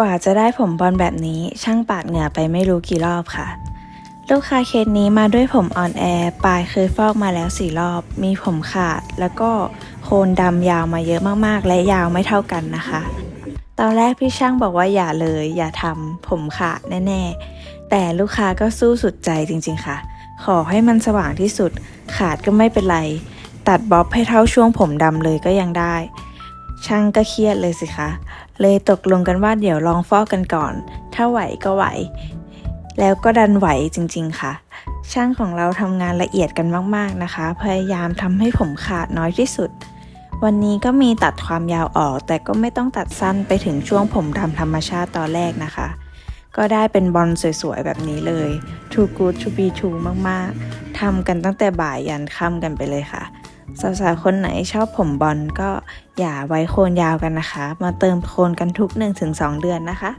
กว่าจะได้ผมบอลแบบนี้ช่างปาดเหงื่อไปไม่รู้กี่รอบค่ะ ลูกค้าเคสนี้มาด้วยผมอ่อนแอปลายเคยฟอกมาแล้วสี่รอบ มีผมขาด แล้วก็โคนดำยาวมาเยอะมากๆ และยาวไม่เท่ากันนะคะ ตอนแรกพี่ช่างบอกว่าอย่าเลยอย่าทำผมขาดแน่ๆ แต่ลูกค้าก็สู้สุดใจจริงๆค่ะ ขอให้มันสว่างที่สุด ขาดก็ไม่เป็นไร ตัดบ๊อบให้เท่าช่วงผมดำเลยก็ยังได้ช่างก็เครียดเลยสิคะ เลยตกลงกันว่าเดี๋ยวลองฟอกกันก่อน ถ้าไหวก็ไหว แล้วก็ดันไหวจริง ๆ ค่ะ ช่างของเราทำงานละเอียดกันมากๆนะคะ พยายามทำให้ผมขาดน้อยที่สุด วันนี้ก็มีตัดความยาวออก แต่ก็ไม่ต้องตัดสั้นไปถึงช่วงผมดำธรรมชาติตอนแรกนะคะ ก็ได้เป็นบอลสวยๆ แบบนี้เลย too good to be true มากๆทำกันตั้งแต่บ่ายยันค่ำกันไปเลยค่ะ สาวๆคนไหนชอบผมบอลก็อย่าไว้โคนยาวกันนะคะ มาเติมโคนกันทุก 1-2 เดือนนะคะ